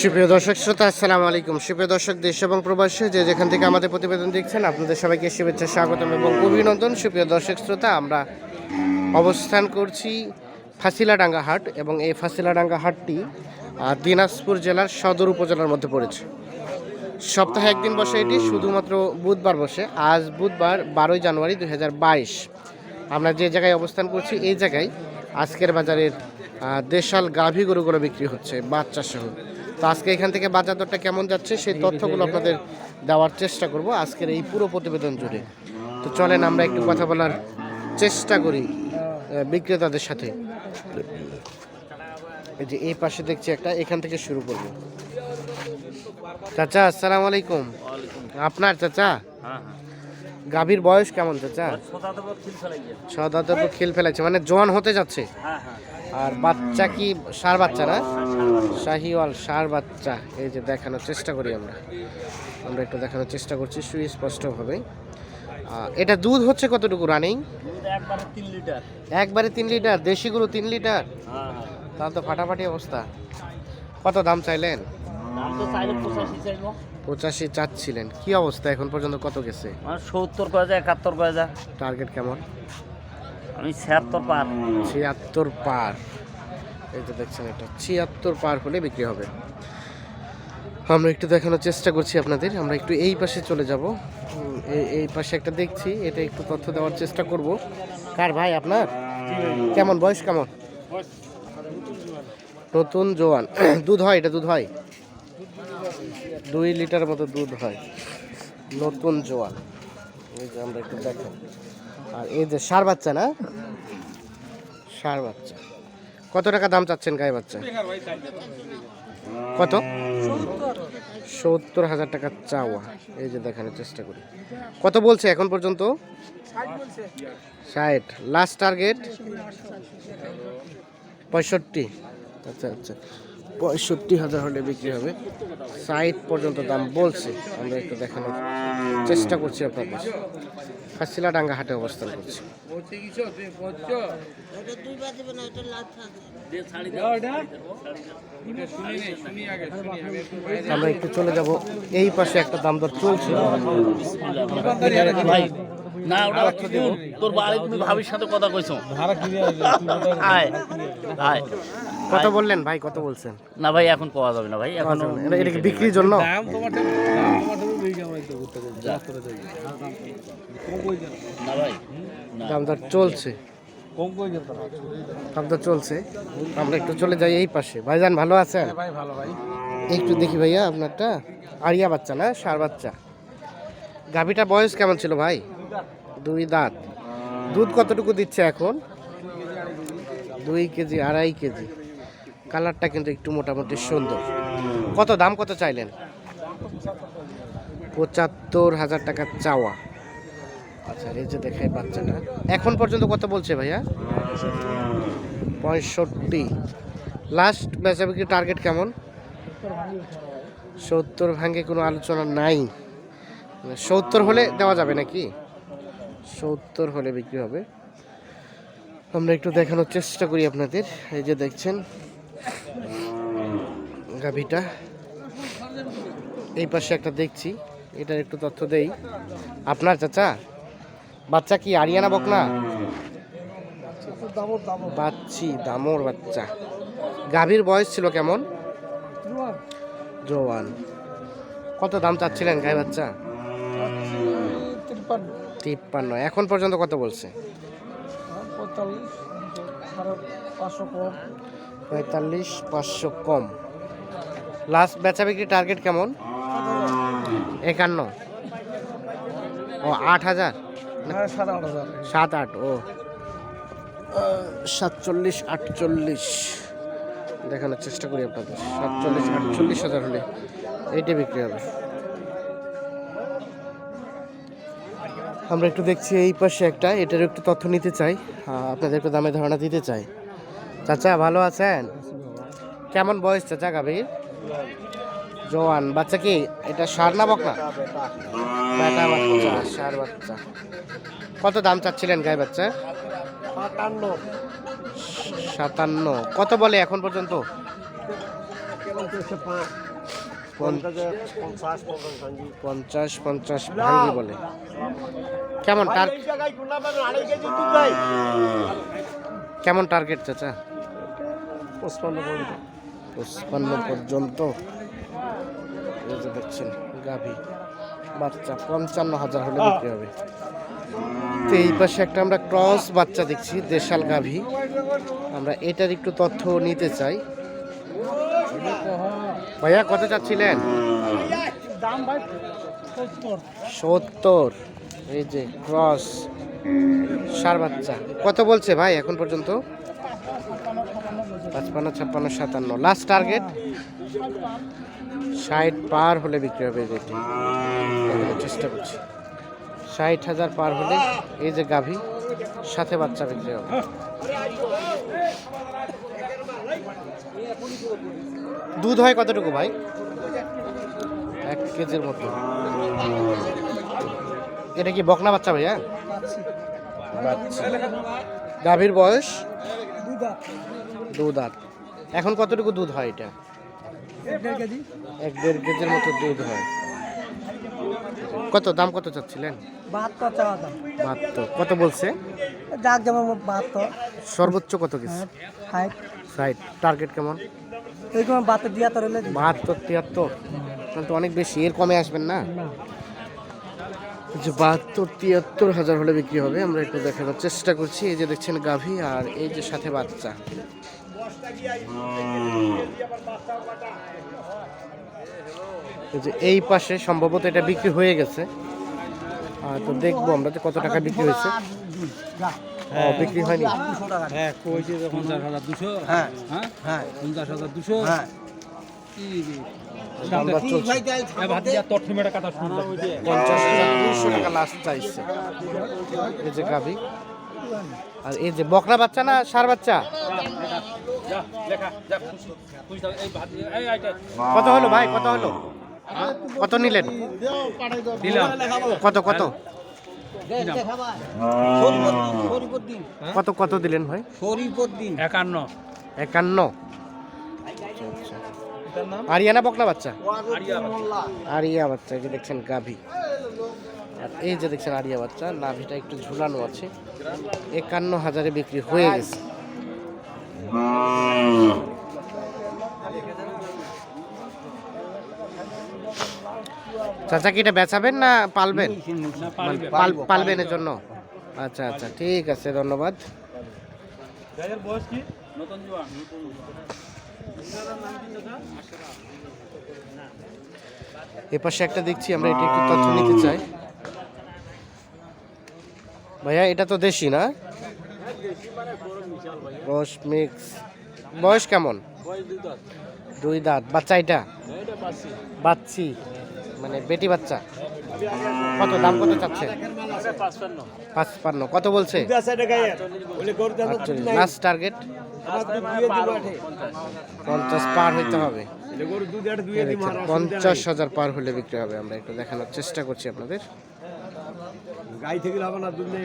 সুপ্রিয় দর্শক, শ্রোতা, আসসালামু আলাইকুম। সুপ্রিয় দর্শক, দেশ এবং প্রবাসী যে যেখান থেকে আমাদের প্রতিবেদন দেখছেন, আপনাদের সবাইকে শুভেচ্ছা, স্বাগতম এবং অভিনন্দন। সুপ্রিয় দর্শক, শ্রোতা, আমরা অবস্থান করছি ফাসিলাডাঙ্গা হাট এবং এই ফাসিলাডাঙ্গা হাটটি দিনাজপুর জেলার সদর উপজেলার মধ্যে পড়েছে। সপ্তাহে একদিন বসে এটি, শুধুমাত্র বুধবার বসে। আজ বুধবার, বারোই জানুয়ারি দু হাজার বাইশ। আমরা যে জায়গায় অবস্থান করছি, এই জায়গায় আজকের বাজারের দেশাল গাভী গরুগুলো বিক্রি হচ্ছে বাচ্চা সহ তো আজকে এখান থেকে বাজার দরটা কেমন যাচ্ছে সেই তথ্যগুলো আপনাদের দেওয়ার চেষ্টা করব আজকের এই পুরো প্রতিবেদন জুড়ে। তো চলেন আমরা একটু কথা বলার চেষ্টা করি বিক্রেতাদের সাথে। এই যে এই পাশে দেখছি একটা এখান থেকে শুরু করব। চাচা আসসালামু আলাইকুম। আপনার চাচা? হ্যাঁ গাভীর বয়স কেমন চাচা? হ্যাঁ তো খিল ফেলাইছে মানে জোয়ান হতে যাচ্ছে। হ্যাঁ হ্যাঁ। আর বাচ্চা কি সার বাচ্চা না? শাহিওয়াল সার বাচ্চা। এই যে দেখানোর চেষ্টা করি আমরা। আমরা একটু দেখানোর চেষ্টা করছি সুস্পষ্টভাবে এটা দুধ হচ্ছে কতটুকু রানিং? একবারে তিন লিটার। একবারে তিন লিটার? দেশি গরু তিন লিটার? হ্যাঁ হ্যাঁ। তাহলে তো ফাটাফাটি অবস্থা। কত দাম চাইলেন? পঁচাশি চাচ্ছিলেন। কি অবস্থা এখন পর্যন্ত? কত গেছে? মানে সত্তর করে যায় একাত্তর করে যায়। টার্গেট কেমন? আমি ছিয়াত্তর পার। ছিয়াত্তর পার। এই তো দেখছেন এটা। ছিয়াত্তর পার হলে বিক্রি হবে। আমরা একটু দেখানোর চেষ্টা করছি আপনাদের। আমরা একটু এই পাশে চলে যাব। এই পাশে একটা দেখছি। এটা একটু তথ্য দেওয়ার চেষ্টা করব। কার ভাই আপনার? কেমন? বয়স কেমন? নতুন জোয়ান। দুধ হয়, এটা দুধ হয়? দুই লিটার মতো দুধ হয়। নতুন জোয়ান। এই যে আমরা একটু দেখো আর এই যে সার বাচ্চা না? সার বাচ্চা। কত টাকা দাম চাচ্ছেন গায়ে বাচ্চা? কত? সত্তর হাজার টাকা চাওয়া। এই যে দেখানোর চেষ্টা করি। কত বলছে এখন পর্যন্ত? ষাট। লাস্ট টার্গেট পঁয়ষট্টি। আচ্ছা আচ্ছা। পঁয়ষট্টি হাজার হলে বিক্রি হবে। ষাট পর্যন্ত দাম বলছে। আমরা একটু দেখানোর চেষ্টা করছি আপনাদের। ফাঁসিলা ডাঙ্গা হাটে অবস্থান করছি। আমরা একটু চলে যাব। এই পাশে একটা দাম দর চলছে। ভাই না ওটা তোর বাড়ি তুমি ভাবির সাথে কথা কইছো। আয় আয়। কত বললেন ভাই কত বলছেন? না ভাই এখন পাওয়া যাবে না ভাই এখন এটা- কি বিক্রির জন্য? না ভাই। না। দাম দর চলছে। দাম দর চলছে। আমরা একটু চলে যাই এই পাশে। ভাইজান ভালো আছেন? ভাই ভালো ভাই। একটু দেখি ভাইয়া আপনারটা। আরিয়া বাচ্চা না? সার বাচ্চা। গাভিটার বয়স কেমন ছিল ভাই? দুই দাঁত। দুধ কতটুকু দিচ্ছে এখন? দুই কেজি আড়াই কেজি। কালারটা কিন্তু একটু মোটামুটি সুন্দর। কত দাম কত চাইলেন? পঁচাত্তর হাজার টাকা চাওয়া। আচ্ছা এই যে দেখাই বাচ্চাটা। এখন পর্যন্ত কত বলছে ভাইয়া? পঁয়ষট্টি। লাস্ট বেচা বিক্রি টার্গেট কেমন? সত্তর ভাঙ্গে কোনো আলোচনা নাই। মানে সত্তর হলে দেওয়া যাবে নাকি? সত্তর হলে বিক্রি হবে। আমরা একটু দেখানোর চেষ্টা করি আপনাদের। এই যে দেখছেন গাভিটা। এই পাশে একটা দেখছি, এটার একটু তথ্য দেই। আপনার চাচা? বাচ্চা কি আরিয়ানা বকনা? বাচ্চি, দামর বাচ্চা। গাভীর বয়স ছিল কেমন? জোয়ান। কত দাম চাচ্ছিলেন গায়ে বাচ্চা? তিপ্পান্ন। এখন পর্যন্ত কত বলছে? পঁয়তাল্লিশ পাঁচশো কম। লাস্ট বেচা বিক্রি টার্গেট কেমন? একান্ন। ও আট হাজার? সাত আট ও। সাতচল্লিশ আটচল্লিশ। দেখানোর চেষ্টা করি আপনাদের। সাতচল্লিশ আটচল্লিশ হাজার হলে এইটা বিক্রি হবে। আমরা একটু দেখছি এই পাশে একটা এটার একটু তথ্য নিতে চাই। আহ, আপনাদের একটু দামে ধারণা দিতে চাই। চাচা ভালো আছেন? কেমন বয়স চাচা গাভীর? জোয়ান বাচ্চা কি? এটা সার না বকনা? বেটা বাচ্চা সার বাচ্চা। কত দাম চাচ্ছিলেন গায়ে বাচ্চা? সাতান্ন। কত বলে এখন পর্যন্ত? পঞ্চাশ পঞ্চাশ ভাঙ্গি বলে। কেমন কেমন টার্গেট চাচা? পঁচপান্ন পর্যন্ত। পঁচপান্ন পর্যন্ত। এই যে দেখছেন, গাভী। বাচ্চা, পঞ্চান্ন হাজার হলে বিক্রি হবে। তো এই পাশে একটা আমরা ক্রস বাচ্চা দেখছি, দেশাল গাভী। আমরা এটার একটু তথ্য নিতে চাই। ভাইয়া, কত চাচ্ছিলেন? সত্তর। এই যে, ক্রস সার বাচ্চা। কত বলছে ভাই এখন পর্যন্ত? পাঁচপান্ন ছাপ্পান্ন সাতান্ন। লাস্ট টার্গেট ষাট পার হলে বিক্রি হবে যেটি চেষ্টা করছি। ষাট হাজার পার হলে এই যে গাভী সাথে বাচ্চা বিক্রি হবে। দুধ হয় কতটুকু ভাই? এক কেজির মতো। এটা কি বকনা বাচ্চা ভাইয়া? গাভীর বয়স? দু দাঁত এখন কতটুকু দুধ হয় এটা? কেজি। এক দেড় কেজির মতো দুধ হয়। কত দাম কত চাচ্ছিলেন? বাহাত্তর টাকা দাম। বাহাত্তর। কত বলছে? যাক যেমন বাহাত্তর। সর্বোচ্চ কত কিছু টার্গেট কেমন? এরকম বাহাত্তর দিয়াত্তর হলে বাহাত্তর তিয়াত্তর? তাহলে তো অনেক বেশি এর কমে আসবেন না। যে বাহাত্তর তিয়াত্তর হাজার হলে বিক্রি হবে আমরা একটু দেখানোর চেষ্টা করছি। এই যে দেখছেন গাভী আর এই যে সাথে বাচ্চা। যে এই পাশে সম্ভবত এটা বিক্রি হয়ে গেছে। আর তো দেখব আমরা যে কত টাকা বিক্রি হয়েছে। বিক্রি হয়নি। হ্যাঁ কইছে যে পঞ্চাশ হাজার দুশো। হ্যাঁ। হ্যাঁ? হ্যাঁ। পঞ্চাশ হাজার দুশো। হ্যাঁ। আর এই যে বকরা বাচ্চা না সার বাচ্চা? কত হলো ভাই কত হলো? কত নিলেন? কত কত? কত কত দিলেন ভাই? একান্ন। একান্ন। আরিয়ানা বকনা বাচ্চা? আরিয়া বাচ্চা এই যে দেখছেন গাভী। আর এই যে দেখছেন আরিয়া বাচ্চা নাভিটা একটু ঝুলানো আছে। একান্ন হাজারে বিক্রি হয়ে গেছে। চাচা কি এটা বেচাবেন না পালবেন? পালবেন। এর জন্য? আচ্ছা আচ্ছা ঠিক আছে ধন্যবাদ। বয়স কি? এ পাশে একটা দেখছি আমরা এটা একটু তথ্য নিতে চাই। ভাইয়া এটা তো দেশি না? রস মিক্স। বয়স কেমন? দুই দাঁত। বাচ্চা এটা? বাচ্চি। মানে বেটি বাচ্চা। কত, দাম কত চাচ্ছে? পাঁচপান্ন। কত বলছে? লাস্ট টার্গেট পঞ্চাশ পার হইতে হবে। পঞ্চাশ হাজার পার হলে বিক্রি হবে। আমরা একটু দেখানোর চেষ্টা করছি আপনাদের। গাই থেকে না, দুধ নেই